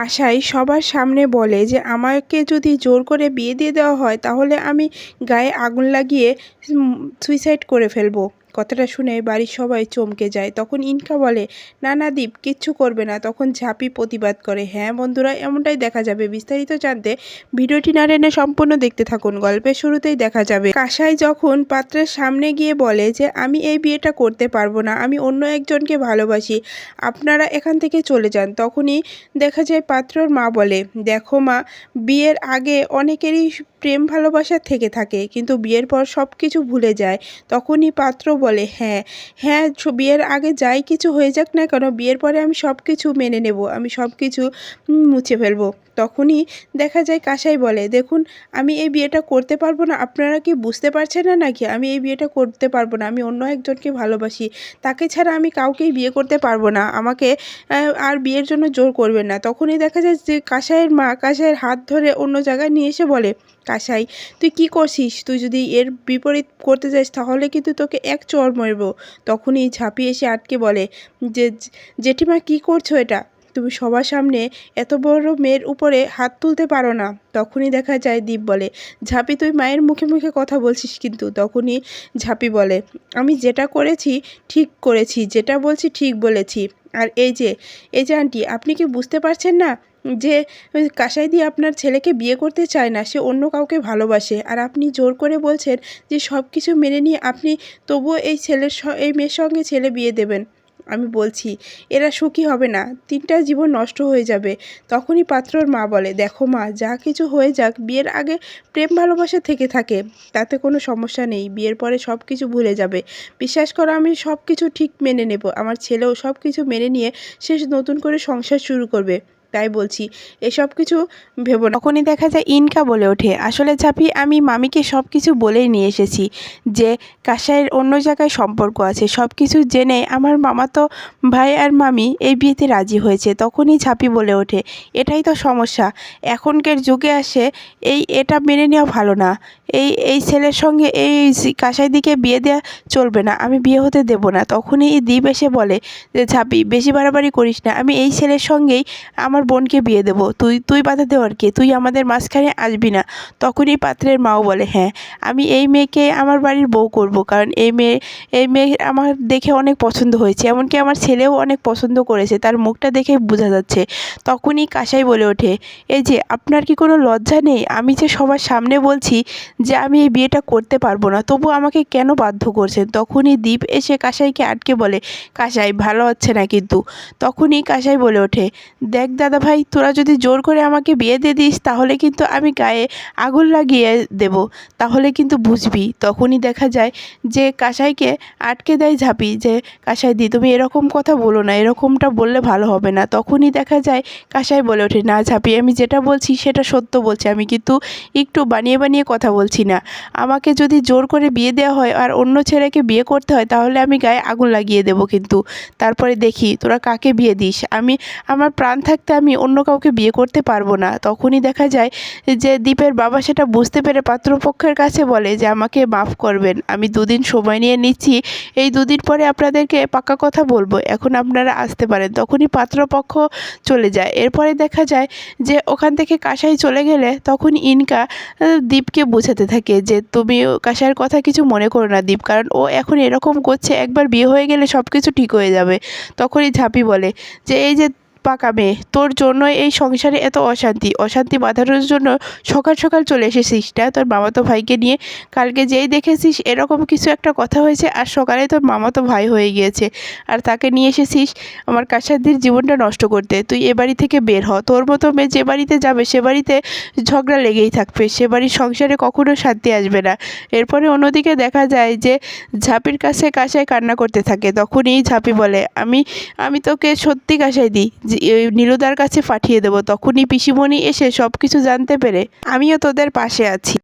আশাই সবার সামনে বলে যে, আমাকে যদি জোর করে বিয়ে দিয়ে দেওয়া হয়, তাহলে আমি গায়ে আগুন লাগিয়ে সুইসাইড করে ফেলব। কথাটা শুনে বাড়ির সবাই চমকে যায়। তখন ইনকা বলে, না না, দীপ, কিচ্ছু করবে না। তখন ঝাঁপি প্রতিবাদ করে হ্যাঁ বন্ধুরা, এমনটাই দেখা যাবে। বিস্তারিত জানতে ভিডিওটি না টেনে সম্পূর্ণ দেখতে থাকুন। গল্পের শুরুতেই দেখা যাবে। কাসাই যখন পাত্রের সামনে গিয়ে বলে যে, আমি এই বিয়েটা করতে পারব না। আমি অন্য একজনকে ভালোবাসি। আপনারা এখান থেকে চলে যান। তখনই দেখা যায় পাত্রর মা বলে, দেখো মা, বিয়ের আগে অনেকেরই প্রেম ভালোবাসা থেকে থাকে, কিন্তু বিয়ের পর সব কিছু ভুলে যায়। তখনই পাত্র বলে হ্যাঁ হ্যাঁ বিয়ের আগে যাই কিছু হয়ে যাক না কেন, বিয়ের পরে আমি সব কিছু মেনে নেব, আমি সব কিছু মুছে ফেলব। তখনই দেখা যায় কাসাই বলে, দেখুন, আমি এই বিয়েটা করতে পারব না। আপনারা কি বুঝতে পারছেন না নাকি? আমি এই বিয়েটা করতে পারব না, আমি অন্য একজনকে ভালোবাসি। তাকে ছাড়া আমি কাউকেই বিয়ে করতে পারব না। আমাকে আর বিয়ের জন্য জোর করবেন না। তখনই দেখা যায় যে কাসাইয়ের মা কাসাইয়ের হাত ধরে অন্য জায়গায় নিয়ে এসে বলে, কাসাই, তুই কি করছিস? তুই যদি এর বিপরীত করতে যাস, তাহলে কিন্তু তোকে এক চর মারবো। তখনই ঝাঁপিয়ে এসে আটকে বলে যে, জেঠিমা, কি করছ এটা? তুমি সবার সামনে এত বড় মেয়ের উপরে হাত তুলতে পারো না। তখনই দেখা যায় দীপ বলে, ঝাঁপি, তুই মায়ের মুখে মুখে কথা বলছিস কিন্তু। তখনই ঝাঁপি বলে, আমি যেটা করেছি ঠিক করেছি, যেটা বলছি ঠিক বলেছি। আর এই যে এই যে আন্টি, আপনি কি বুঝতে পারছেন না যে কাসাই দিয়ে আপনার ছেলেকে বিয়ে করতে চায় না? সে অন্য কাউকে ভালোবাসে। আর আপনি জোর করে বলছেন যে সব কিছু মেনে নিয়ে আপনি তবুও এই ছেলের এই মেয়ের সঙ্গে ছেলে বিয়ে দেবেন। আমি বলছি, এরা সুখী হবে না, তিনটা জীবন নষ্ট হয়ে যাবে। তখনই পাত্রর মা বলে, দেখো মা, যা কিছু হয়ে যাক, বিয়ের আগে প্রেম ভালোবাসা থেকে থাকে, তাতে কোনো সমস্যা নেই, বিয়ের পরে সব কিছু ভুলে যাবে। বিশ্বাস করো, আমি সব কিছু ঠিক মেনে নেব, আমার ছেলেও সব কিছু মেনে নিয়ে শেষ নতুন করে সংসার শুরু করবে। তাই বলছি, এসব কিছু ভেবো তখনই দেখা যায় ইনকা বলে ওঠে, আসলে চাপি আমি মামিকে সব কিছু বলেই নিয়ে এসেছি যে কাসাইয়ের অন্য জায়গায় সম্পর্ক আছে সব কিছু জেনে আমার মামাতো ভাই আর মামি এই বিয়েতে রাজি হয়েছে। তখনই ঝাঁপি বলে ওঠে, এটাই তো সমস্যা, এখনকার যুগে আসে এই এটা মেনে নেওয়া ভালো না। এই এই ছেলের সঙ্গে এই কাসাই দিকে বিয়ে দেওয়া চলবে না, আমি বিয়ে হতে দেবো না। তখনই দ্বীপ এসে বলে যে, ঝাঁপি, বেশি বাড়াবাড়ি করিস না, আমি এই ছেলের সঙ্গেই আমার বোনকে বিয়ে দেবো। তুই তুই বাধা দেওয়ার কে তুই আমাদের মাঝখানে আসবি না। তখনই পাত্রের মাও বলে হ্যাঁ আমি এই মেয়েকে আমার বাড়ির বউ করব। কারণ এই মেয়ে এই মেয়ে আমার দেখে অনেক পছন্দ হয়েছে। এমনকি আমার ছেলেও অনেক পছন্দ করেছে। তার মুখটা দেখে বোঝা যাচ্ছে। তখনই কাসাই বলে ওঠে, এই যে, আপনার কি কোনো লজ্জা নেই? আমি যে সবার সামনে বলছি যে আমি এই বিয়েটা করতে পারব না, তবু আমাকে কেন বাধ্য করছেন? তখনই দীপ এসে কাসাইকে আটকে বলে, কাসাই, ভালো হচ্ছে না কিন্তু। তখনই কাসাই বলে ওঠে, দেখ দাদা ভাই, তোরা যদি জোর করে আমাকে বিয়ে দিয়ে দিস, তাহলে কিন্তু আমি গায়ে আগুন লাগিয়ে দেব। তাহলে কিন্তু বুঝবি, তখনই দেখা যায় যে কাসাইকে আটকে দেয় ঝাঁপি যে, কাসাই দি, তুমি এরকম কথা বলো না, এরকমটা বললে ভালো হবে না। তখনই দেখা যায় কাসাই বলে ওঠে, না ঝাঁপি, আমি যেটা বলছি সেটা সত্য বলছি, আমি কিন্তু একটু বানিয়ে বানিয়ে কথা বলছি না। আমাকে যদি জোর করে বিয়ে দেওয়া হয় আর অন্য ছেলেকে বিয়ে করতে হয়, তাহলে আমি গায়ে আগুন লাগিয়ে দেবো কিন্তু। তারপরে দেখি, তোরা কাকে বিয়ে দিস? আমি, আমার প্রাণ থাকতে আমি অন্য কাউকে বিয়ে করতে পারব না। তখনই দেখা যায় যে দীপের বাবা সেটা বুঝতে পেরে পাত্রপক্ষের কাছে বলে যে, আমাকে মাফ করবেন। আমি দুদিন সময় নিয়ে নিচ্ছি। এই দুদিন পরে আপনাদেরকে পাক্কা কথা বলব। এখন আপনারা আসতে পারেন। তখনই পাত্রপক্ষ চলে যায়। এরপরে দেখা যায় যে, ওখান থেকে কাসাই চলে গেলে তখন ইনকা দীপকে বোঝাতে থাকে যে, তুমি কাসাইয়ের কথা কিছু মনে করো না দীপ। কারণ ও এখন এরকম করছে, একবার বিয়ে হয়ে গেলে সব কিছু ঠিক হয়ে যাবে। তখনই ঝাঁপি বলে যে, এই যে পাকা মেয়ে তোর জন্য এই সংসারে এত অশান্তি। অশান্তি বাঁধানোর জন্য সকাল সকাল চলে এসেছিস, না? তোর মামাতো ভাইকে নিয়ে। কালকে যেই দেখেছিস এরকম কিছু একটা কথা হয়েছে, আর সকালে তোর মামাতো ভাই হয়ে গিয়েছে। আর তাকে নিয়ে এসেছিস আমার কাছাদির জীবনটা নষ্ট করতে। তুই এ বাড়ি থেকে বের হ। তোর মতো মেয়ে যে বাড়িতে যাবে, সে বাড়িতে ঝগড়া লেগেই থাকবে। সে বাড়ির সংসারে কখনো শান্তি আসবে না। এরপরে অন্যদিকে দেখা যায় যে ঝাঁপির কাছে কাঁসায় কান্না করতে থাকে। তখনই ঝাঁপি বলে, আমি আমি তোকে সত্যি কাঁসাই দিই। নীলুদার কাছে পাঠিয়ে দেবো। তখনই পিসিমণি এসে সব কিছু জানতে পেরে, আমিও তোদের পাশে আছি।